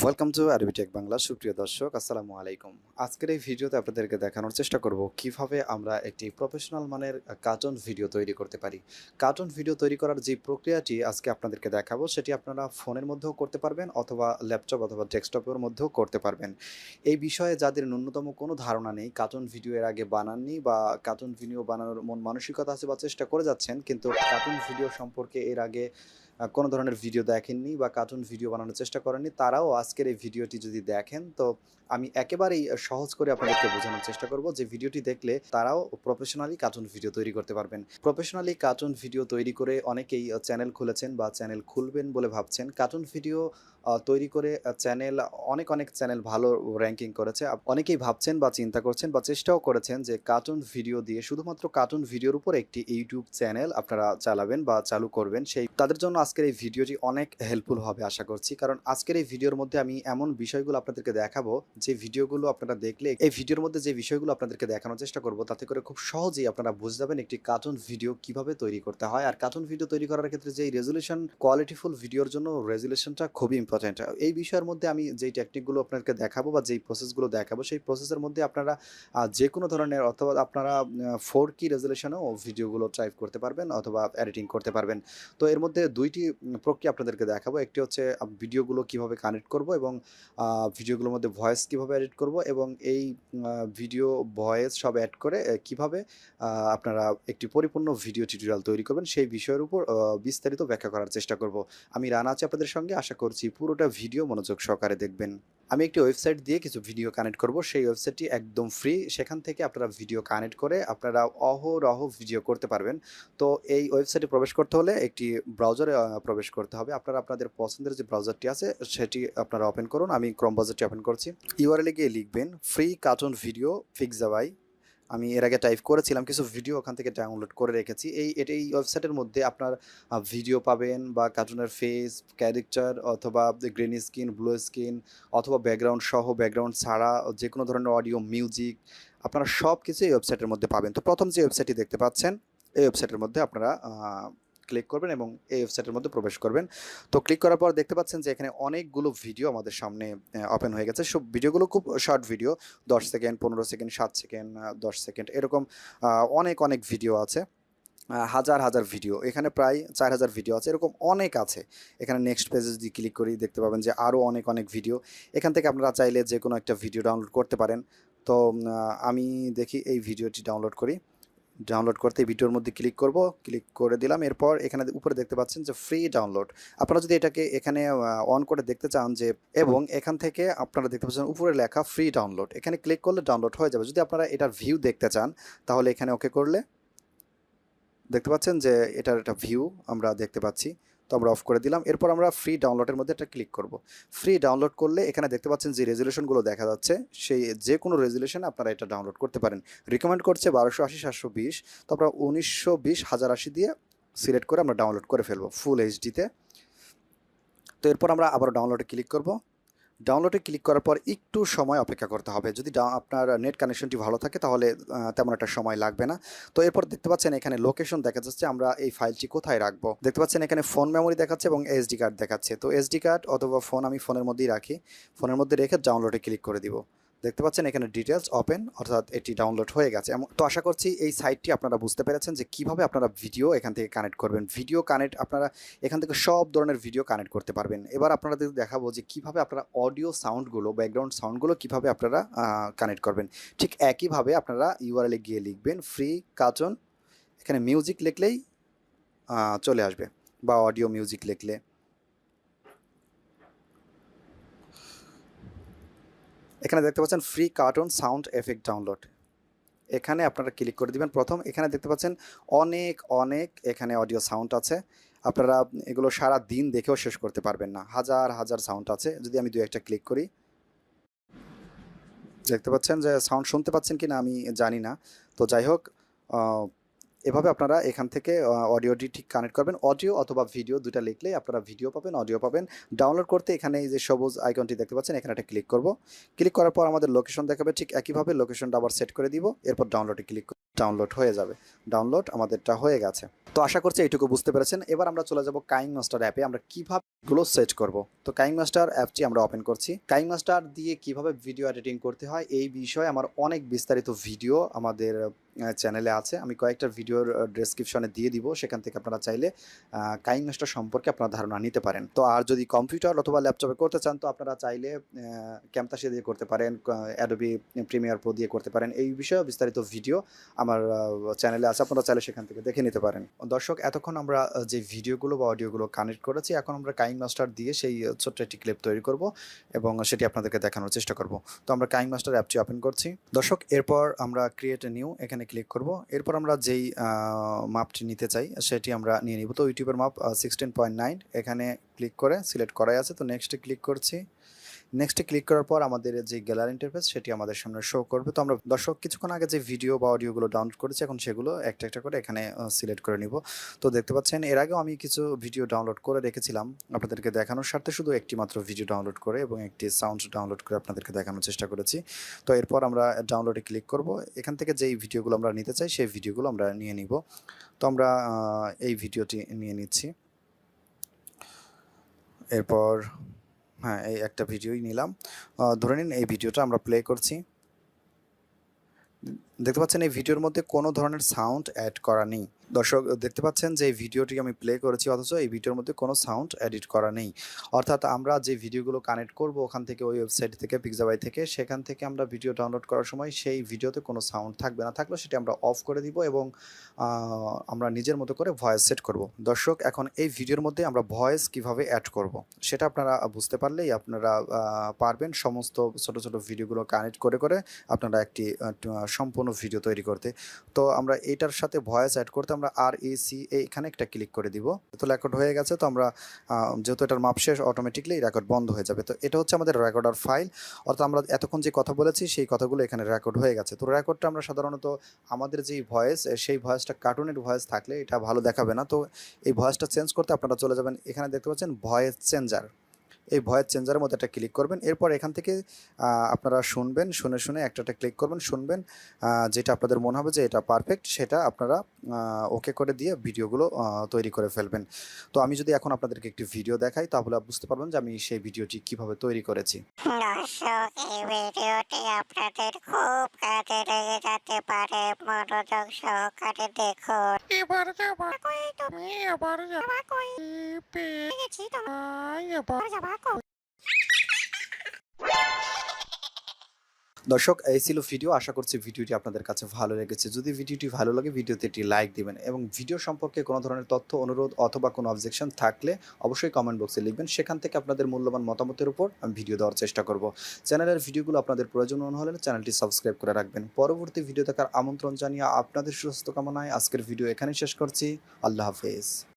Welcome to আরবিটেক Bangla সুপ্রিয় দর্শক, আসসালামু আলাইকুম। আজকের এই ভিডিওতে আপনাদেরকে দেখানোর চেষ্টা করব কীভাবে আমরা একটি প্রফেশনাল মানের কার্টুন ভিডিও তৈরি করতে পারি। কার্টুন ভিডিও তৈরি করার যে প্রক্রিয়াটি আজকে আপনাদেরকে দেখাবো, সেটি আপনারা ফোনের মধ্যেও করতে পারবেন অথবা ল্যাপটপ অথবা ডেস্কটপের মধ্যেও করতে পারবেন। এই বিষয়ে যাদের ন্যূনতম কোনো ধারণা নেই কার্টুন ভিডিও এর আগে বানাননি বা কার্টুন ভিডিও বানানোর মন মানসিকতা আছে বা চেষ্টা করে যাচ্ছেন, কিন্তু কার্টুন ভিডিও সম্পর্কে এর আগে কোনো ধরনের ভিডিও দেখেননি বা কার্টুন ভিডিও বানানোর চেষ্টা করেননি, তারাও আজকের এই ভিডিওটি যদি দেখেন, তো আমি একেবারেই সহজ করে আপনাদেরকে বোঝানোর চেষ্টা করব যে ভিডিওটি দেখলে তারাও প্রফেশনালি কার্টুন ভিডিও তৈরি করতে পারবেন। প্রফেশনালি কার্টুন ভিডিও তৈরি করে অনেকেই চ্যানেল খুলেছেন বা চ্যানেল খুলবেন বলে ভাবছেন। কার্টুন ভিডিও তৈরি করে চ্যানেল, অনেক অনেক চ্যানেল ভালো র্যাঙ্কিং করেছে। অনেকেই ভাবছেন বা চিন্তা করছেন বা চেষ্টাও করেছেন যে কার্টুন ভিডিও দিয়ে শুধুমাত্র কার্টুন ভিডিওর উপর একটি ইউটিউব চ্যানেল আপনারা চালাবেন বা চালু করবেন। সেই, তাদের জন্য আজকের এই ভিডিওটি অনেক হেল্পফুল হবে আশা করছি। কারণ আজকের এই ভিডিওর মধ্যে আমি এমন বিষয়গুলো আপনাদেরকে দেখাবো, যে ভিডিওগুলো আপনারা দেখলে, এই ভিডিওর মধ্যে যে বিষয়গুলো আপনাদেরকে দেখানোর চেষ্টা করব, তাতে করে খুব সহজেই আপনারা বুঝে যাবেন একটি কার্টুন ভিডিও কীভাবে তৈরি করতে হয়। আর কার্টুন ভিডিও তৈরি করার ক্ষেত্রে যে রেজুলেশন কোয়ালিটিফুল ভিডিওর জন্য রেজুলেশনটা খুবই ইম্পর্টেন্ট এই বিষয়ের মধ্যে আমি যেই টেকনিকগুলো আপনাদেরকে দেখাবো বা যেই প্রসেসগুলো দেখাবো, সেই প্রসেসের মধ্যে আপনারা যে কোনো ধরনের অথবা আপনারা ফোর কি রেজুলেশনেও ভিডিওগুলো টাইপ করতে পারবেন অথবা এডিটিং করতে পারবেন। তো এর মধ্যে দুইটি প্রক্রিয়া আপনাদেরকে দেখাবো। একটি হচ্ছে ভিডিওগুলো কীভাবে কানেক্ট করব এবং ভিডিওগুলোর মধ্যে ভয়েস কীভাবে এডিট করব এবং এই ভিডিও ভয়েস সব অ্যাড করে কীভাবে আপনারা একটি পরিপূর্ণ ভিডিও টিউটোরিয়াল তৈরি করবেন, সেই বিষয়ের উপর বিস্তারিত ব্যাখ্যা করার চেষ্টা করব। আমি রানা আছি আপনাদের সঙ্গে। আশা করছি পুরোটা ভিডিও মনোযোগ সহকারে দেখবেন। আমি একটি ওয়েবসাইট দিয়ে কিছু ভিডিও কানেক্ট করব। সেই ওয়েবসাইটটি একদম ফ্রি। সেখান থেকে আপনারা ভিডিও কানেক্ট করে আপনারা অহরহ ভিডিও করতে পারবেন। তো এই ওয়েবসাইটে প্রবেশ করতে হলে একটি ব্রাউজারে প্রবেশ করতে হবে। আপনারা আপনাদের পছন্দের যে ব্রাউজারটি আছে, সেটি আপনারা ওপেন করুন। আমি ক্রম ব্রাউজারটি ওপেন করছি। ইউআরএলে গিয়ে লিখবেন, ফ্রি কার্টুন ভিডিও ফিক্সাবাই আমি এর আগে টাইপ করেছিলাম, কিছু ভিডিও ওখান থেকে ডাউনলোড করে রেখেছি। এই এটা এই ওয়েবসাইটের মধ্যে আপনার ভিডিও পাবেন বা কার্টুনের ফেস ক্যারেক্টার অথবা গ্রিন স্ক্রিন ব্লু স্ক্রিন অথবা ব্যাকগ্রাউন্ড সহ ব্যাকগ্রাউন্ড ছাড়া যে কোনো ধরনের অডিও মিউজিক আপনারা সব কিছু এই ওয়েবসাইটের মধ্যে পাবেন। তো প্রথম যে ওয়েবসাইটটি দেখতে পাচ্ছেন, এই ওয়েবসাইটের মধ্যে আপনারা ক্লিক করবেন এবং এই ওয়েবসাইটের মধ্যে প্রবেশ করবেন। তো ক্লিক করার পর দেখতে পাচ্ছেন যে এখানে অনেকগুলো ভিডিও আমাদের সামনে ওপেন হয়ে গেছে। সব ভিডিওগুলো খুব শর্ট ভিডিও দশ সেকেন্ড পনেরো সেকেন্ড সাত সেকেন্ড দশ সেকেন্ড এরকম অনেক অনেক ভিডিও আছে। হাজার হাজার ভিডিও এখানে প্রায় চার হাজার ভিডিও আছে। এরকম অনেক আছে। এখানে নেক্সট পেজে যদি ক্লিক করি, দেখতে পাবেন যে আরও অনেক অনেক ভিডিও এখান থেকে আপনারা চাইলে যে কোনো একটা ভিডিও ডাউনলোড করতে পারেন। তো আমি দেখি এই ভিডিওটি ডাউনলোড করি। ডাউনলোড করতে ভিডিওর মধ্যে ক্লিক করব ক্লিক করে দিলাম। এরপর এখানে উপরে দেখতে পাচ্ছেন যে ফ্রি ডাউনলোড আপনারা যদি এটাকে এখানে অন করে দেখতে চান যে, এবং এখান থেকে আপনারা দেখতে পাচ্ছেন উপরে লেখা ফ্রি ডাউনলোড এখানে ক্লিক করলে ডাউনলোড হয়ে যাবে। যদি আপনারা এটার ভিউ দেখতে চান, তাহলে এখানে ওকে করলে দেখতে পাচ্ছেন যে এটার একটা ভিউ আমরা দেখতে পাচ্ছি। তো আমরা অফ করে দিলাম। এরপর আমরা ফ্রি ডাউনলোডের মধ্যে একটা ক্লিক করব। ফ্রি ডাউনলোড করলে এখানে দেখতে পাচ্ছেন যে রেজুলেশনগুলো দেখা যাচ্ছে, সেই যে কোনো রেজুলেশন আপনারা এটা ডাউনলোড করতে পারেন। রিকমেন্ড করছে বারোশো আশি, সাতশো বিশ, তো আমরা উনিশশো বিশ, হাজার আশি দিয়ে সিলেক্ট করে আমরা ডাউনলোড করে ফেলব ফুল এইচডিতে তো। এরপর আমরা আবার ডাউনলোডে ক্লিক করব। ডাউনলোডে ক্লিক করার পর একটু সময় অপেক্ষা করতে হবে। যদি আপনার নেট কানেকশনটি ভালো থাকে তাহলে তেমন একটা সময় লাগবে না। তো এরপর দেখতে পাচ্ছেন এখানে লোকেশন দেখা যাচ্ছে আমরা এই ফাইলটি কোথায় রাখব? দেখতে পাচ্ছেন এখানে ফোন মেমোরি দেখাচ্ছে এবং এসডি কার্ড দেখাচ্ছে। তো এসডি কার্ড অথবা ফোন আমি ফোনের মধ্যেই রাখি। ফোনের মধ্যে রেখে ডাউনলোডে ক্লিক করে দিব। দেখতে পাচ্ছেন এখানে ডিটেলস ওপেন অর্থাৎ এটি ডাউনলোড হয়ে গেছে। তো আশা করছি এই সাইটটি আপনারা বুঝতে পেরেছেন যে কীভাবে আপনারা ভিডিও এখান থেকে কানেক্ট করবেন। ভিডিও কানেক্ট আপনারা এখান থেকে সব ধরনের ভিডিও কানেক্ট করতে পারবেন। এবার আপনাদের দেখাবো যে কীভাবে আপনারা অডিও সাউন্ডগুলো ব্যাকগ্রাউন্ড সাউন্ডগুলো কীভাবে আপনারা কানেক্ট করবেন। ঠিক একইভাবে আপনারা ইউআরএলে গিয়ে লিখবেন ফ্রি কার্টুন এখানে মিউজিক লিখলেই চলে আসবে বা অডিও মিউজিক লিখলে। এখানে দেখতে পাচ্ছেন free cartoon sound effect download এখানে আপনারা ক্লিক করে দিবেন প্রথম। এখানে দেখতে পাচ্ছেন অনেক অনেক এখানে অডিও সাউন্ড আছে। আপনারা এগুলো সারা দিন দেখেও শেষ করতে পারবেন না। হাজার হাজার সাউন্ড আছে। যদি আমি দু একটা ক্লিক করি, দেখতে পাচ্ছেন যে সাউন্ড শুনতে পাচ্ছেন কি না আমি জানি না। তো যাই হোক এভাবে আপনারা এখান থেকে অডিওটি ঠিক কানেক্ট করবেন। অডিও অথবা ভিডিও দুটা লিখলেই আপনারা ভিডিও পাবেন অডিও পাবেন। ডাউনলোড করতে এখানে এই যে সবুজ আইকনটি দেখতে পাচ্ছেন, এখানে একটা ক্লিক করব। ক্লিক করার পর আমাদের লোকেশন দেখাবে, ঠিক একইভাবে লোকেশনটা আবার সেট করে দিব। এরপর ডাউনলোডে ক্লিক ডাউনলোড হয়ে যাবে। ডাউনলোড আমাদেরটা হয়ে গেছে। তো আশা করছি এইটুকু বুঝতে পেরেছেন। এবার আমরা চলে যাব কাইং মাস্টার অ্যাপে আমরা কীভাবে গুলো সেট করব? তো কাইং মাস্টার অ্যাপটি আমরা ওপেন করছি। কাইং মাস্টার দিয়ে কীভাবে ভিডিও এডিটিং করতে হয়? এই বিষয়ে আমার অনেক বিস্তারিত ভিডিও আমাদের চ্যানেলে আছে। আমি কয়েকটা ভিডিওর ডেসক্রিপশনে দিয়ে দিব। সেখান থেকে আপনারা চাইলে কাইং সম্পর্কে আপনারা ধারণা নিতে পারেন। তো আর যদি কম্পিউটার অথবা ল্যাপটপে করতে চান, তো আপনারা চাইলে ক্যাম্পাসে দিয়ে করতে পারেন অ্যাডোবি প্রিমিয়ার প্রো দিয়ে করতে পারেন। এই বিষয়ে বিস্তারিত ভিডিও আমার চ্যানেলে আছে। আপনারা চাইলে সেখান থেকে দেখে নিতে পারেন। দর্শক, এতক্ষণ আমরা যে ভিডিওগুলো বা অডিওগুলো কানেক্ট করেছি, এখন আমরা কাইং মাস্টার দিয়ে সেই ছোট্ট একটি ক্লিপ তৈরি করব এবং সেটি আপনাদেরকে দেখানোর চেষ্টা করব। তো আমরা কাইং মাস্টার অ্যাপটি ওপেন করছি। দর্শক, এরপর আমরা ক্রিয়েট নিউ এখানে ক্লিক করব। এরপর আমরা যেই মাপটি নিতে চাই, সেটি আমরা নিয়ে নিব। তো ইউটিউবের মাপ সিক্সটিন পয়েন্ট নাইন এখানে ক্লিক করে সিলেক্ট করাই আছে। তো নেক্সটে ক্লিক করছি। নেক্সটে ক্লিক করার পর আমাদের যে গ্যালারি ইন্টারফেস সেটি আমাদের সামনে শো করবে। তো আমরা দর্শক, কিছুক্ষণ আগে যে ভিডিও বা অডিওগুলো ডাউনলোড করেছি, এখন সেগুলো একটা একটা করে এখানে সিলেক্ট করে নিব। তো দেখতে পাচ্ছেন, এর আগেও আমি কিছু ভিডিও ডাউনলোড করে রেখেছিলাম। আপনাদেরকে দেখানোর স্বার্থে শুধু একটি মাত্র ভিডিও ডাউনলোড করে এবং একটি সাউন্ড ডাউনলোড করে আপনাদেরকে দেখানোর চেষ্টা করেছি। তো এরপর আমরা ডাউনলোডে ক্লিক করব। এখান থেকে যেই ভিডিওগুলো আমরা নিতে চাই, সেই ভিডিওগুলো আমরা নিয়ে নিব। তো আমরা এই ভিডিওটি নিয়ে নিচ্ছি। এরপর হ্যাঁ এই একটা ভিডিওই নিলাম। ধরে নিন এই ভিডিওটা আমরা প্লে করছি। দেখতে পাচ্ছেন এই ভিডিওর মধ্যে কোনো ধরনের সাউন্ড অ্যাড করা নেই। দর্শক, দেখতে পাচ্ছেন যে ভিডিওটি আমি প্লে করেছি, অথচ এই ভিডিওর মধ্যে কোনো সাউন্ড এডিট করা নেই। অর্থাৎ আমরা যে ভিডিওগুলো কানেক্ট করব ওখান থেকে, ওই ওয়েবসাইট থেকে পিকজাবাই থেকে, সেখান থেকে আমরা ভিডিও ডাউনলোড করার সময় সেই ভিডিওতে কোনো সাউন্ড থাকবে না। থাকলে সেটি আমরা অফ করে দিব এবং আমরা নিজের মতো করে ভয়েস সেট করব। দর্শক, এখন এই ভিডিওর মধ্যে আমরা ভয়েস কীভাবে অ্যাড করব, সেটা আপনারা বুঝতে পারলেই আপনারা পারবেন সমস্ত ছোট ছোট ভিডিওগুলো কানেক্ট করে করে আপনারা একটি সম্পূর্ণ ভিডিও তৈরি করতে। তো আমরা এটার সাথে ভয়েস অ্যাড করতে আমরা আর এ সি এখানে একটা ক্লিক করে দিব। তো রেকর্ড হয়ে গেছে, তো আমরা যেহেতু এটার মাপ শেষ অটোমেটিকলি রেকর্ড বন্ধ হয়ে যাবে। তো এটা হচ্ছে আমাদের রেকর্ডার ফাইল অর্থাৎ আমরা এতক্ষণ যে কথা বলেছি, সেই কথাগুলো এখানে রেকর্ড হয়ে গেছে। তো রেকর্ডটা আমরা সাধারণত আমাদের যেই ভয়েস সেই ভয়েসটা কার্টুনের ভয়েস থাকলে এটা ভালো দেখাবে না। তো এই ভয়েসটা চেঞ্জ করতে আপনারা চলে যাবেন। এখানে দেখতে পাচ্ছেন ভয়েস চেঞ্জার এই ভয়েস চেঞ্জারের মধ্যে একটা ক্লিক করবেন। এরপর এখান থেকে আপনারা শুনবেন শুনে শুনে একটা একটা ক্লিক করবেন শুনবেন যেটা আপনাদের মনে হবে যে এটা পারফেক্ট সেটা আপনারা ওকে করে দিয়ে ভিডিওগুলো তৈরি করে ফেলবেন। তো আমি যদি এখন আপনাদেরকে একটি ভিডিও দেখাই তাহলে বুঝতে পারবেন যে আমি সেই ভিডিওটি কীভাবে তৈরি করেছি। দর্শক এই ভিডিওটি আপনাদের খুব কাজে লেগে যেতে পারে মনোযোগ সহকারে দেখুন। এবার যাবা। কই তুমি এবার যাবা। কই পেয়ে গেছি তো এবার যাবা। দর্শক, এই ছিল ভিডিও। আশা করছি ভিডিওটি আপনাদের কাছে ভালো লেগেছে। যদি ভিডিওটি ভালো লাগে, ভিডিওতে একটি লাইক দিবেন এবং ভিডিও সম্পর্কে কোনো ধরনের তথ্য, অনুরোধ অথবা কোনো অবজেকশন থাকলে অবশ্যই কমেন্ট বক্সে লিখবেন। সেখান থেকে আপনাদের মূল্যবান মতামতের উপর আমি ভিডিও দেওয়ার চেষ্টা করব। চ্যানেলের ভিডিওগুলো আপনাদের প্রয়োজন মনে হলে চ্যানেলটি সাবস্ক্রাইব করে রাখবেন। পরবর্তী ভিডিও দেখার আমন্ত্রণ জানিয়ে আপনাদের সুস্থ কামনায় আজকের ভিডিও এখানেই শেষ করছি। আল্লাহ হাফেজ।